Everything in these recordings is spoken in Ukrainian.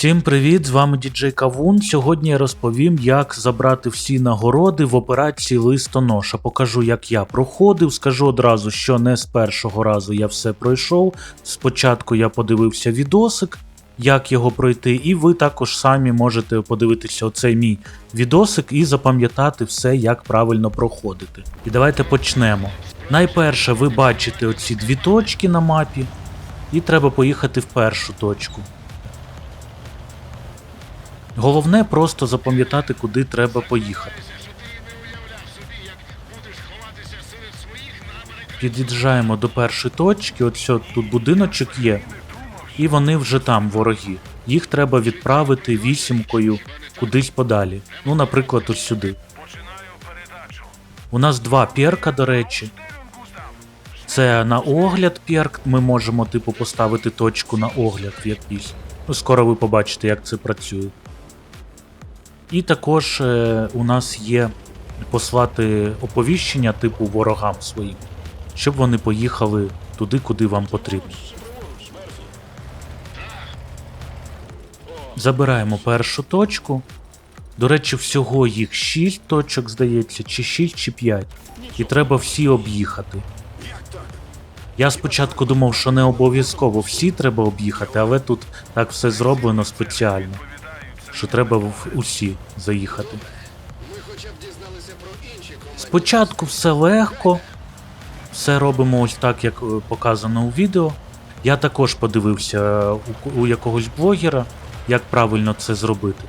Всім привіт! З вами діджей Кавун. Сьогодні я розповім, як забрати всі нагороди в операції листоноша. Покажу, як я проходив. Скажу одразу, що не з першого разу я все пройшов. Спочатку я подивився відосик, як його пройти, і ви також самі можете подивитися оцей мій відосик і запам'ятати все, як правильно проходити. І давайте почнемо. Найперше, ви бачите оці дві точки на мапі, і треба поїхати в першу точку. Головне просто запам'ятати, куди треба поїхати. Під'їжджаємо до першої точки, що тут будиночок є, і вони вже там, вороги. Їх треба відправити вісімкою кудись подалі. Ну, наприклад, ось сюди. У нас два перка, до речі. Це на огляд перк. Ми можемо, типу, поставити точку на огляд якийсь. Ну, скоро ви побачите, як це працює. І також е, у нас є послати оповіщення типу ворогам своїм, щоб вони поїхали туди, куди вам потрібно. Забираємо першу точку. До речі, всього їх 6 точок, здається, чи 6, чи 5. І треба всі об'їхати. Я спочатку думав, що не обов'язково всі треба об'їхати, але тут так все зроблено спеціально що треба в усі заїхати. Спочатку все легко, все робимо ось так, як е, показано у відео. Я також подивився у, у якогось блогера, як правильно це зробити.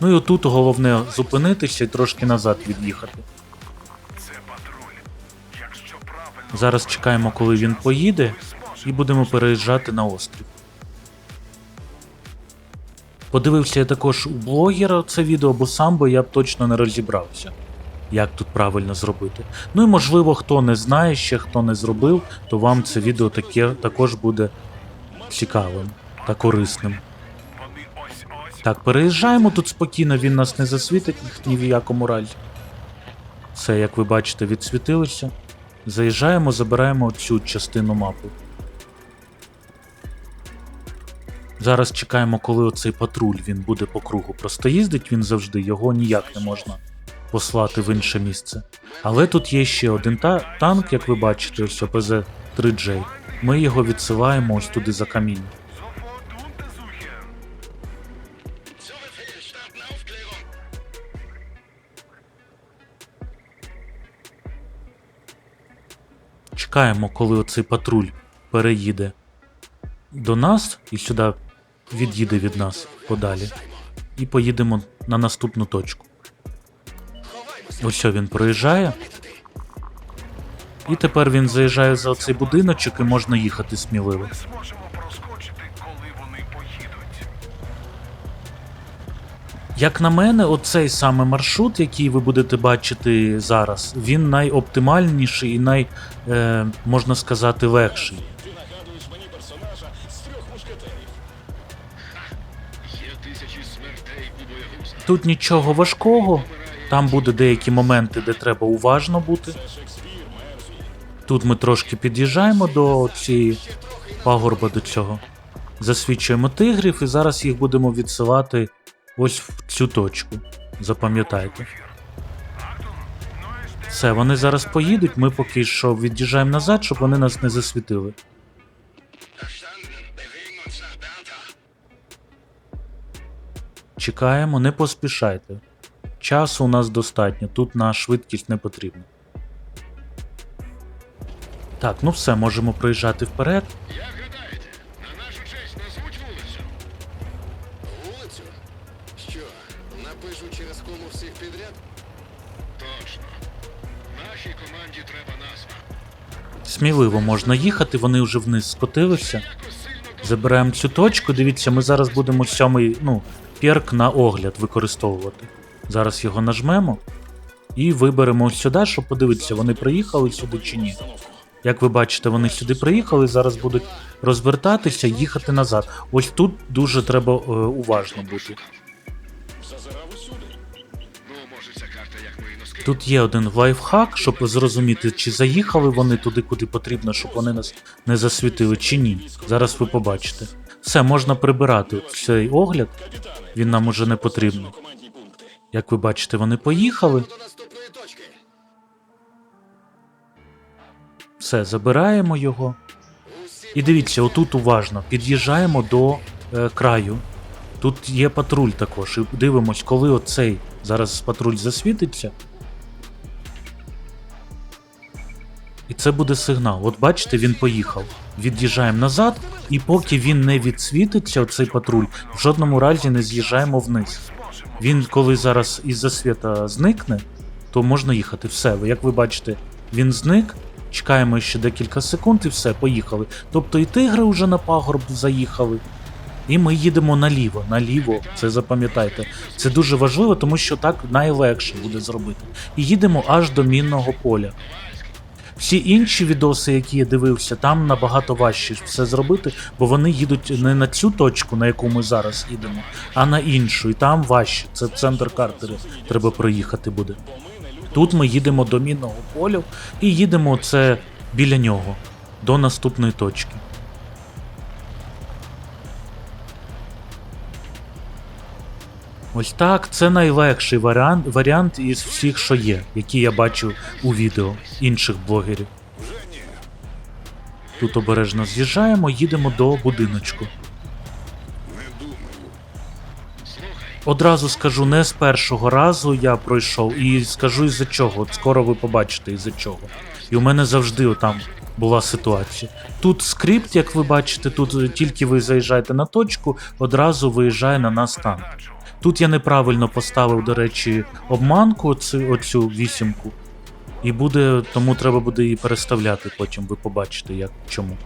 Ну і отут головне зупинитися і трошки назад від'їхати. Зараз чекаємо, коли він поїде, і будемо переїжджати на острів. Подивився я також у блогера це відео, бо сам би я б точно не розібрався, як тут правильно зробити. Ну і можливо, хто не знає ще, хто не зробив, то вам це відео таке також буде цікавим та корисним. Так, переїжджаємо тут спокійно, він нас не засвітить ні в якому разі. Все, як ви бачите, відсвітилося. Заїжджаємо, забираємо цю частину мапи. Зараз чекаємо, коли оцей патруль він буде по кругу. Просто їздить він завжди, його ніяк не можна послати в інше місце. Але тут є ще один та танк, як ви бачите, ось ОПЗ-3J. Ми його відсилаємо ось туди за камінь. Чекаємо, коли оцей патруль переїде до нас і сюди від'їде від нас подалі. І поїдемо на наступну точку. Ось він проїжджає. І тепер він заїжджає за оцей будиночок і можна їхати сміливо. Як на мене, оцей саме маршрут, який ви будете бачити зараз, він найоптимальніший і най, е, можна сказати, легший. Тут нічого важкого, там буде деякі моменти, де треба уважно бути. Тут ми трошки під'їжджаємо до цієї пагорба до цього. Засвідчуємо тигрів і зараз їх будемо відсилати ось в цю точку. Запам'ятайте. Все, вони зараз поїдуть, ми поки що від'їжджаємо назад, щоб вони нас не засвітили. Чекаємо, не поспішайте. Часу у нас достатньо, тут на швидкість не потрібно. Так, ну все, можемо проїжджати вперед. Як гадаєте, на нашу честь назвуть вулицю? Вулицю? Що, напишу через кому всіх підряд? Точно. Нашій команді треба назва. Сміливо можна їхати, вони вже вниз скотилися. Забираємо цю точку. Дивіться, ми зараз будемо сьомий, ну, перк на огляд використовувати. Зараз його нажмемо і виберемо сюди, щоб подивитися, вони приїхали сюди чи ні. Як ви бачите, вони сюди приїхали, зараз будуть розвертатися, їхати назад. Ось тут дуже треба е, уважно бути. Тут є один лайфхак, щоб зрозуміти, чи заїхали вони туди, куди потрібно, щоб вони нас не засвітили, чи ні. Зараз ви побачите. Все, можна прибирати цей огляд. Він нам уже не потрібен. Як ви бачите, вони поїхали. Все, забираємо його. І дивіться, отут уважно. Під'їжджаємо до е, краю. Тут є патруль також. І дивимось, коли оцей зараз патруль засвітиться. І це буде сигнал. От бачите, він поїхав. Від'їжджаємо назад, і поки він не відсвітиться, оцей патруль, в жодному разі не з'їжджаємо вниз. Він, коли зараз із-за світа зникне, то можна їхати. Все, як ви бачите, він зник. Чекаємо ще декілька секунд і все, поїхали. Тобто і тигри вже на пагорб заїхали. І ми їдемо наліво, наліво, це запам'ятайте. Це дуже важливо, тому що так найлегше буде зробити. І їдемо аж до мінного поля. Всі інші відоси, які я дивився, там набагато важче все зробити, бо вони їдуть не на цю точку, на яку ми зараз їдемо, а на іншу. І там важче. Це центр картери. Треба проїхати буде. Тут ми їдемо до мінного поля і їдемо це біля нього, до наступної точки. Ось так, це найлегший варіант, варіант із всіх, що є, які я бачив у відео інших блогерів. Тут обережно з'їжджаємо, їдемо до будиночку. Одразу скажу, не з першого разу я пройшов, і скажу із-за чого. От скоро ви побачите із-за чого. І у мене завжди отам була ситуація. Тут скрипт, як ви бачите, тут тільки ви заїжджаєте на точку, одразу виїжджає на нас танк. Тут я неправильно поставив, до речі, обманку, оцю, оцю вісімку. І буде, тому треба буде її переставляти потім, ви побачите, як чому.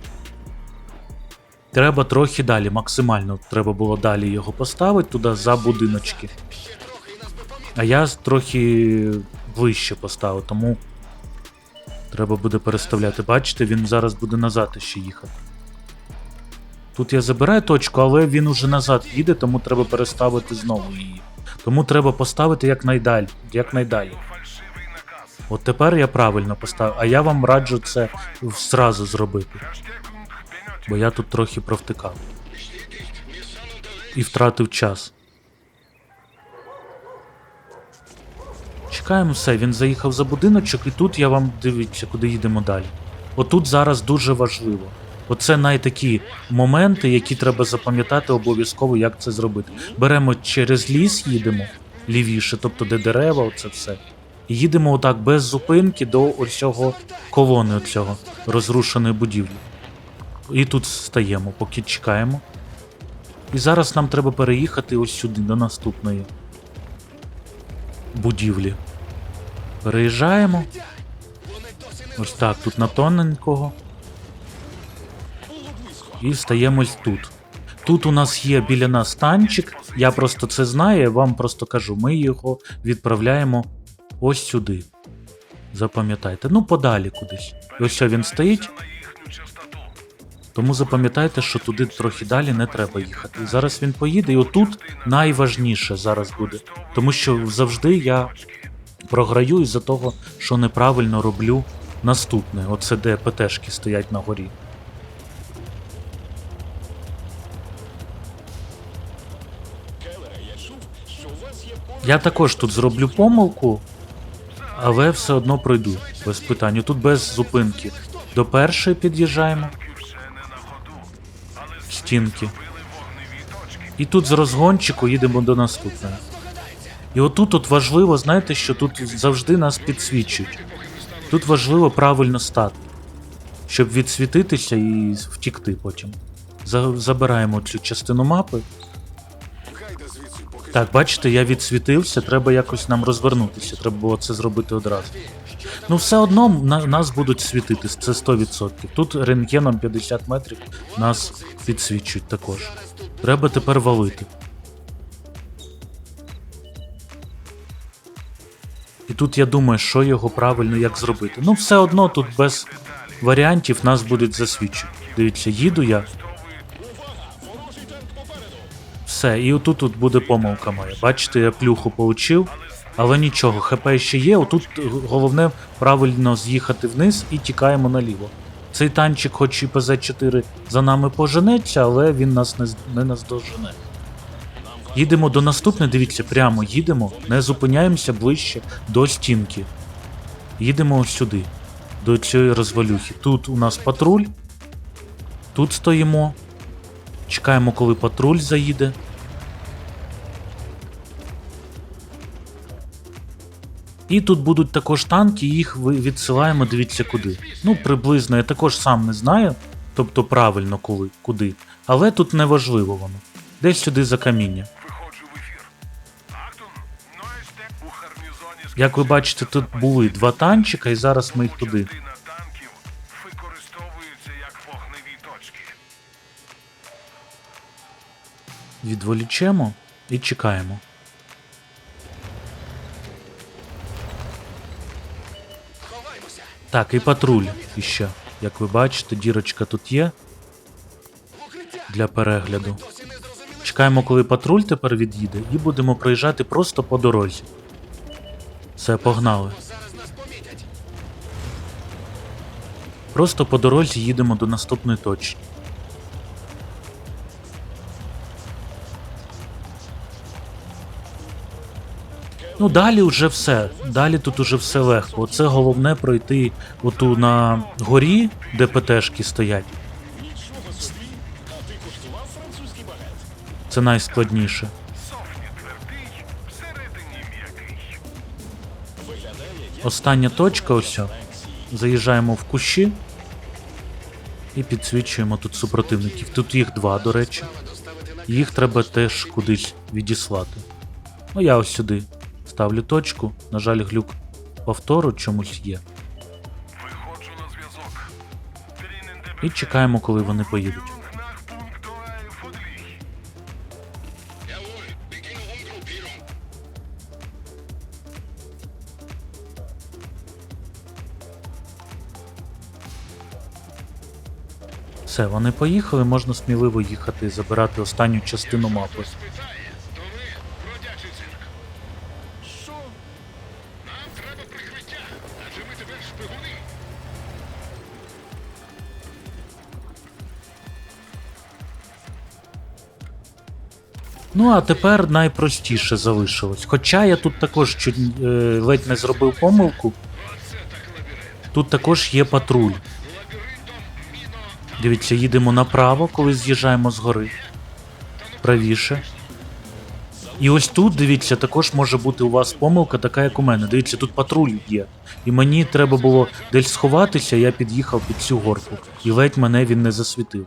Треба трохи далі, максимально треба було далі його поставити туди за будиночки. А я трохи ближче поставив, тому треба буде переставляти. Бачите, він зараз буде назад ще їхати. Тут я забираю точку, але він уже назад їде, тому треба переставити знову її. Тому треба поставити якнайдалі. якнайдалі. От тепер я правильно поставив, а я вам раджу це зразу зробити. Бо я тут трохи провтикав. І втратив час. Чекаємо все, він заїхав за будиночок, і тут я вам дивіться, куди їдемо далі. Отут зараз дуже важливо. Оце найтакі моменти, які треба запам'ятати обов'язково, як це зробити. Беремо через ліс, їдемо лівіше, тобто де дерева, оце все. І їдемо отак без зупинки до ось цього колони, оцього розрушеної будівлі. І тут стаємо, поки чекаємо. І зараз нам треба переїхати ось сюди, до наступної будівлі. Переїжджаємо. Ось так, тут на тоненького. І стаємось тут. Тут у нас є біля нас танчик. Я просто це знаю, я вам просто кажу. Ми його відправляємо ось сюди. Запам'ятайте. Ну, подалі кудись. Ось він стоїть. Тому запам'ятайте, що туди трохи далі не треба їхати. Зараз він поїде, і отут найважніше зараз буде. Тому що завжди я програю із-за того, що неправильно роблю наступне. Оце де ПТшки стоять на горі. Я також тут зроблю помилку, але все одно пройду без питань. Тут без зупинки. До першої під'їжджаємо стінки. І тут з розгончику їдемо до наступної. І отут от важливо, знаєте, що тут завжди нас підсвічують. Тут важливо правильно стати, щоб відсвітитися і втікти потім. Забираємо цю частину мапи. Так, бачите, я відсвітився, треба якось нам розвернутися, треба було це зробити одразу. Ну, все одно на, нас будуть світити, це 100%. Тут рентгеном 50 метрів нас підсвічують також. Треба тепер валити. І тут я думаю, що його правильно як зробити. Ну, все одно тут без варіантів нас будуть засвідчити. Дивіться, їду я. Все, і отут тут буде помилка моя. Бачите, я плюху получив, але нічого, ХП ще є. Отут головне правильно з'їхати вниз і тікаємо наліво. Цей танчик, хоч і ПЗ-4 за нами поженеться, але він нас не, не наздожене. Їдемо до наступної, дивіться, прямо їдемо, не зупиняємося ближче до стінки. Їдемо сюди, до цієї розвалюхи. Тут у нас патруль. Тут стоїмо. Чекаємо, коли патруль заїде. І тут будуть також танки, їх відсилаємо, дивіться куди. Ну, приблизно, я також сам не знаю, тобто правильно коли, куди. Але тут не важливо воно. Десь сюди за каміння. Як ви бачите, тут були два танчика, і зараз ми їх туди. Відволічемо і чекаємо. Так, і патруль іще. Як ви бачите, дірочка тут є для перегляду. Чекаємо, коли патруль тепер від'їде, і будемо проїжджати просто по дорозі. Все, погнали. Просто по дорозі їдемо до наступної точки. Ну, далі вже все. Далі тут уже все легко. Оце головне пройти оту на горі, де ПТшки стоять. Це найскладніше. Остання точка ось. Заїжджаємо в кущі і підсвічуємо тут супротивників. Тут їх два, до речі. Їх треба теж кудись відіслати. Ну я ось сюди ставлю точку. На жаль, глюк повтору чомусь є. Виходжу на зв'язок. І чекаємо, коли вони поїдуть. Все, вони поїхали, можна сміливо їхати, забирати останню частину мапи. Ну а тепер найпростіше залишилось. Хоча я тут також чуть е, ледь не зробив помилку. Тут також є патруль. Дивіться, їдемо направо, коли з'їжджаємо з гори. Правіше. І ось тут, дивіться, також може бути у вас помилка, така як у мене. Дивіться, тут патруль є. І мені треба було десь сховатися, я під'їхав під цю горку. І ледь мене він не засвітив.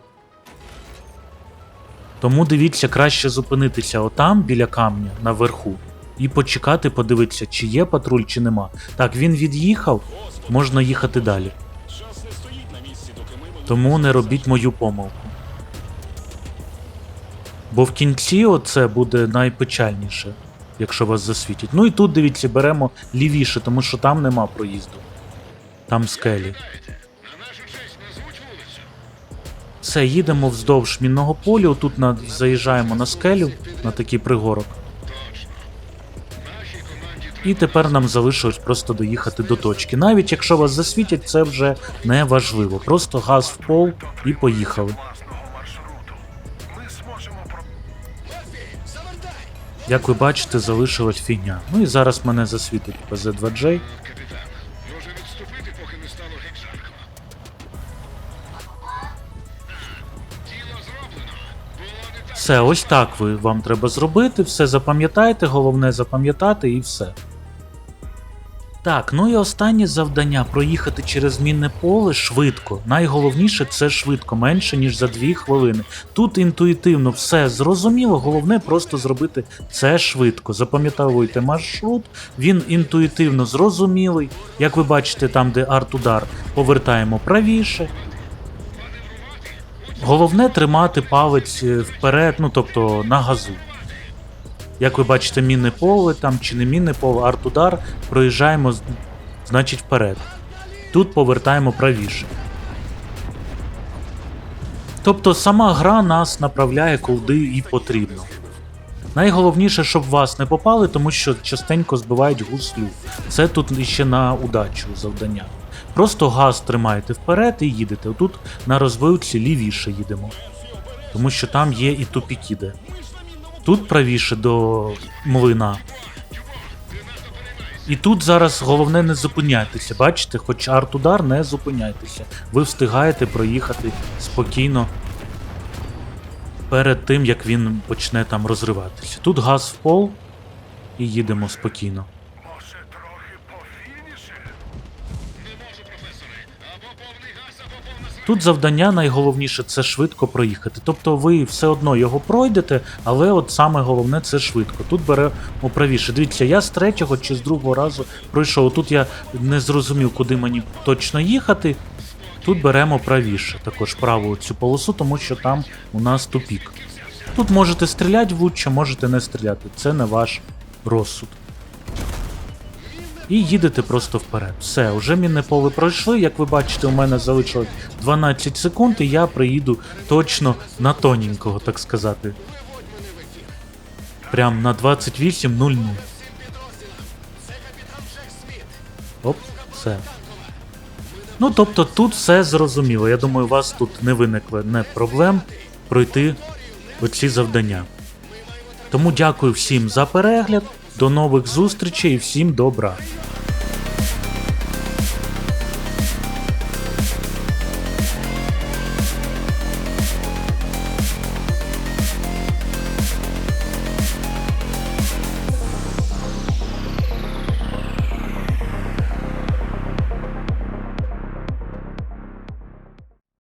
Тому дивіться, краще зупинитися отам, біля камня, наверху, і почекати, подивитися, чи є патруль, чи нема. Так, він від'їхав, можна їхати далі. Тому не робіть мою помилку. Бо в кінці оце буде найпечальніше, якщо вас засвітять. Ну і тут, дивіться, беремо лівіше, тому що там нема проїзду. Там скелі. Все, їдемо вздовж мінного полю, тут на, заїжджаємо на скелю, на такий пригорок. І тепер нам залишилось просто доїхати до точки. Навіть якщо вас засвітять, це вже не важливо. Просто газ в пол і поїхали. Як ви бачите, залишилась фігня. Ну і зараз мене засвітить PZ2J. Все, ось так ви вам треба зробити. Все запам'ятайте, головне запам'ятати і все. Так, ну і останнє завдання проїхати через мінне поле швидко. Найголовніше це швидко, менше ніж за 2 хвилини. Тут інтуїтивно все зрозуміло, головне просто зробити це швидко. Запам'ятовуйте маршрут, він інтуїтивно зрозумілий. Як ви бачите, там, де арт-удар, повертаємо правіше. Головне тримати палець е, вперед, ну тобто на газу. Як ви бачите, мінне поле там чи не мінне поле, арт-удар, проїжджаємо, значить вперед. Тут повертаємо правіше. Тобто сама гра нас направляє куди і потрібно. Найголовніше, щоб вас не попали, тому що частенько збивають гуслю. Це тут іще на удачу завдання. Просто газ тримаєте вперед і їдете. Отут на розвилці лівіше їдемо. Тому що там є і тупік іде. Тут правіше до млина. І тут зараз головне не зупиняйтеся. Бачите, хоч арт-удар, не зупиняйтеся. Ви встигаєте проїхати спокійно перед тим, як він почне там розриватися. Тут газ в пол і їдемо спокійно. Тут завдання найголовніше це швидко проїхати. Тобто ви все одно його пройдете, але от саме головне це швидко. Тут беремо правіше. Дивіться, я з третього чи з другого разу пройшов. Тут я не зрозумів, куди мені точно їхати. Тут беремо правіше, також праву цю полосу, тому що там у нас тупік. Тут можете стріляти в влучше, можете не стріляти. Це не ваш розсуд. І їдете просто вперед. Все, вже мінне поле пройшли. Як ви бачите, у мене залишилось 12 секунд, і я приїду точно на тоненького, так сказати. Прям на 28.00. Оп, все. Ну, тобто тут все зрозуміло. Я думаю, у вас тут не виникло не проблем пройти оці завдання. Тому дякую всім за перегляд, до нових зустрічей і всім добра.